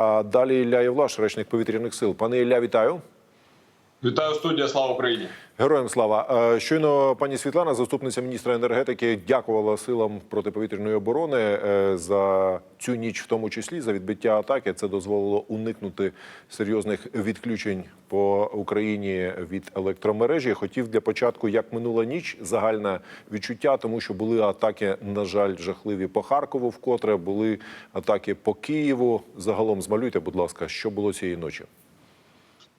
А далі Ілля Євлаш, речник повітряних сил. Пане Ілля, вітаю. Вітаю студія, слава Україні. Героям слава. Е, Щойно пані Світлана, заступниця міністра енергетики, дякувала силам протиповітряної оборони е, за цю ніч, в тому числі за відбиття атаки. Це дозволило уникнути серйозних відключень по Україні від електромережі. Хотів для початку, як минула ніч, загальне відчуття, тому що були атаки, на жаль, жахливі по Харкову. Вкотре були атаки по Києву. Загалом змалюйте, будь ласка, що було цієї ночі.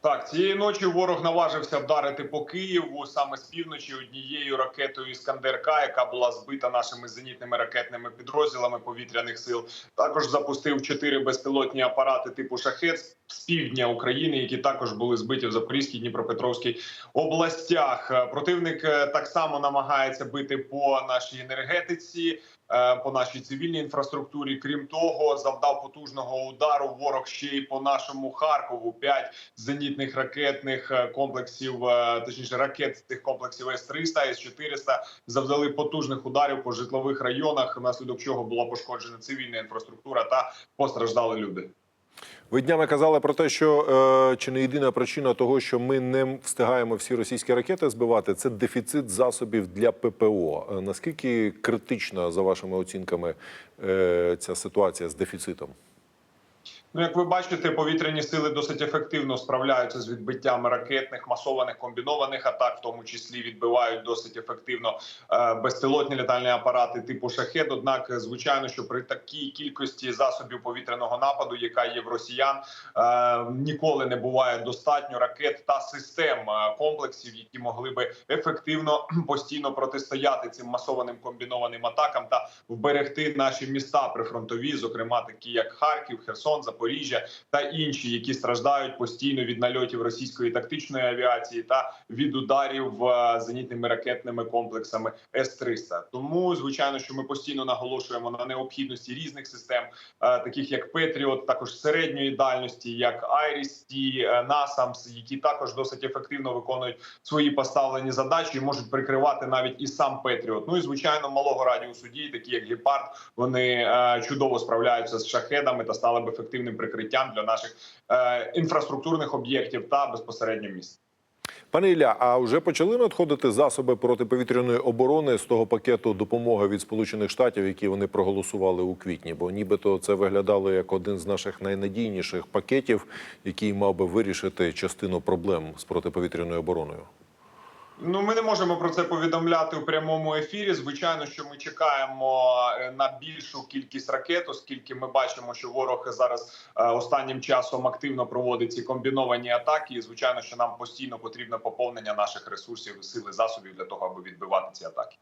Так, цієї ночі ворог наважився вдарити по Києву саме з півночі однією ракетою Іскандер-К, яка була збита нашими зенітними ракетними підрозділами повітряних сил. Також запустив чотири безпілотні апарати типу шахет з півдня України, які також були збиті в Запорізькій Дніпропетровській областях. Противник е, так само намагається бити по нашій енергетиці. Е, По нашій цивільній інфраструктурі, крім того, завдав потужного удару ворог ще й по нашому Харкову. П'ять зенітних ракетних е, комплексів, е, точніше ракет тих комплексів С-300, С-400 завдали потужних ударів по житлових районах, внаслідок чого була пошкоджена цивільна інфраструктура та постраждали люди. Ви днями казали про те, що е, чи не єдина причина того, що ми не встигаємо всі російські ракети збивати, це дефіцит засобів для ППО. Е, Наскільки критична за вашими оцінками е, ця ситуація з дефіцитом? Ну, як ви бачите, повітряні сили досить ефективно справляються з відбиттям ракетних масованих комбінованих атак, в тому числі відбивають досить ефективно е, безпілотні літальні апарати типу шахет. Однак, звичайно, що при такій кількості засобів повітряного нападу, яка є в росіян, е, ніколи не буває достатньо ракет та систем е, комплексів, які могли би ефективно постійно протистояти цим масованим комбінованим атакам та вберегти наші міста прифронтові, зокрема такі як Харків, Херсон, Запоріжжя та інші, які страждають постійно від нальотів російської тактичної авіації та від ударів е, зенітними ракетними комплексами С-300. Тому звичайно, що ми постійно наголошуємо на необхідності різних систем, е, таких як Петріот, також середньої дальності, як Айріс-Ті, е, Насамс, які також досить ефективно виконують свої поставлені задачі і можуть прикривати навіть і сам Петріот. Ну і звичайно, малого радіусу дій, такі як Гепард, вони чудово справляються з шахедами та стали б ефективним прикриттям для наших е, інфраструктурних об'єктів та безпосередньо міст. Пане Ілля, а вже почали надходити засоби протиповітряної оборони з того пакету допомоги від Сполучених Штатів, які вони проголосували у квітні? Бо нібито це виглядало як один з наших найнадійніших пакетів, який мав би вирішити частину проблем з протиповітряною обороною. Ну, ми не можемо про це повідомляти у прямому ефірі. Звичайно, що ми чекаємо е, на більшу кількість ракет, оскільки ми бачимо, що ворог зараз е, останнім часом активно проводить ці комбіновані атаки. І звичайно, що нам постійно потрібне поповнення наших ресурсів, сили засобів для того, аби відбивати ці атаки.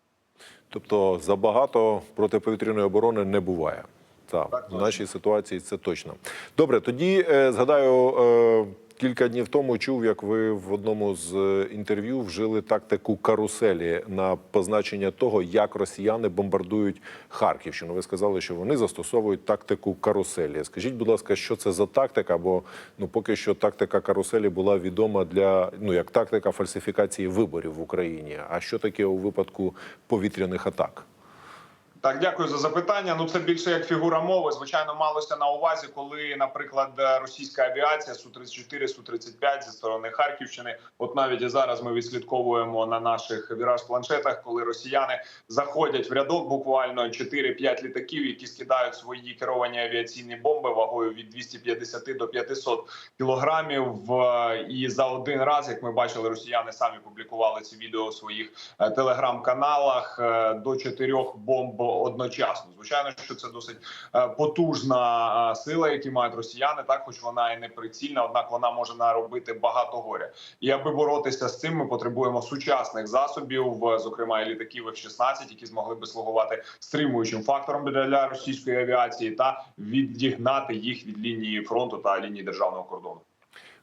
Тобто забагато протиповітряної оборони не буває. Так, Так, в нашій ситуації це точно. Добре, тоді е, згадаю, кілька днів тому чув, як ви в одному з е, інтерв'ю вжили тактику каруселі на позначення того, як росіяни бомбардують Харківщину. Ви сказали, що вони застосовують тактику каруселі. Скажіть, будь ласка, що це за тактика? Бо ну поки що тактика каруселі була відома для ну як тактика фальсифікації виборів в Україні. А що таке у випадку повітряних атак? Так, дякую за запитання. Ну це більше як фігура мови. Звичайно, малося на увазі, коли, наприклад, е, російська авіація су 34 су 35 зі сторони Харківщини. От навіть і зараз ми відслідковуємо на наших віраж планшетах, коли росіяни заходять в рядок, буквально 4-5 літаків, які скидають свої керовані авіаційні бомби вагою від 250 до 500 кілограмів. І за один раз, як ми бачили, росіяни самі публікували ці відео у своїх е, телеграм-каналах е, до чотирьох бомб одночасно. Звичайно, що це досить е, потужна е, сила, які мають росіяни, так хоч вона і не прицільна, однак вона може наробити багато горя. І аби боротися з цим, ми потребуємо сучасних засобів, зокрема і літаків F-16, які змогли би слугувати стримуючим фактором для російської авіації та відігнати їх від лінії фронту та лінії державного кордону.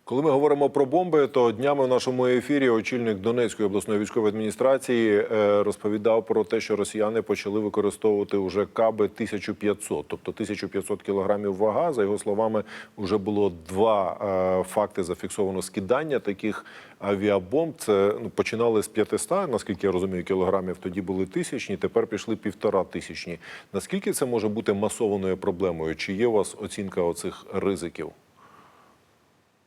Коли ми говоримо про бомби, то днями в нашому ефірі очільник Донецької обласної військової адміністрації е, розповідав про те, що росіяни почали використовувати уже каби 1500, тобто 1500 кілограмів вага. За його словами, вже було два е, факти зафіксовано скидання таких авіабомб. Це ну, починали з 500, наскільки я розумію, кілограмів. Тоді були тисячні, тепер пішли півтора тисячні. Наскільки це може бути масованою проблемою? Чи є у вас оцінка оцих ризиків?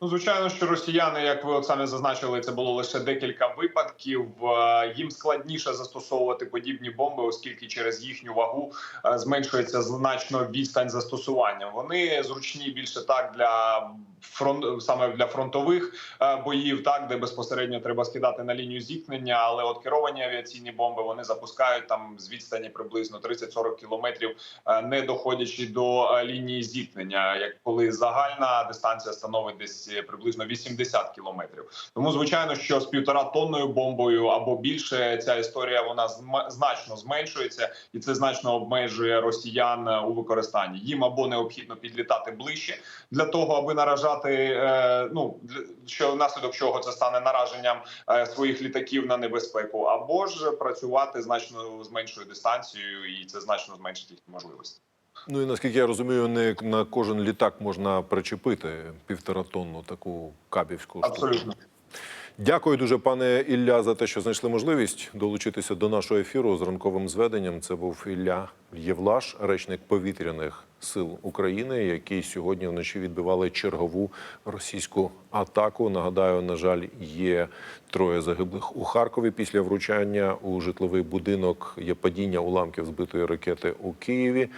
Ну, звичайно, що росіяни, як ви от самі зазначили, це було лише декілька випадків. Е, Їм складніше застосовувати подібні бомби, оскільки через їхню вагу е, зменшується значно відстань застосування. Вони зручні більше так для фронт саме для фронтових е, боїв, так де безпосередньо треба скидати на лінію зіткнення. Але от керовані авіаційні бомби вони запускають там з відстані приблизно 30-40 кілометрів, не доходячи до лінії зіткнення, як коли загальна дистанція становить десь приблизно 80 кілометрів. Тому звичайно, що з півтора тонною бомбою або більше ця історія вона значно зменшується, і це значно обмежує росіян е, у використанні. Їм або необхідно підлітати ближче для того, аби наражати. е, Ну що внаслідок чого це стане нараженням е, своїх літаків на небезпеку, або ж працювати значно з меншою дистанцією, і це значно зменшить їхні можливості. Ну і наскільки я розумію, не на кожен літак можна причепити півторатонну таку кабівську штуку. Абсолютно. Дякую дуже, пане Ілля, за те, що знайшли можливість долучитися до нашого ефіру з ранковим зведенням. Це був Ілля Євлаш, речник повітряних сил України, які сьогодні вночі відбивали чергову російську атаку. Нагадаю, на жаль, є троє загиблих у Харкові після вручання у житловий будинок. Є падіння уламків збитої ракети у Києві.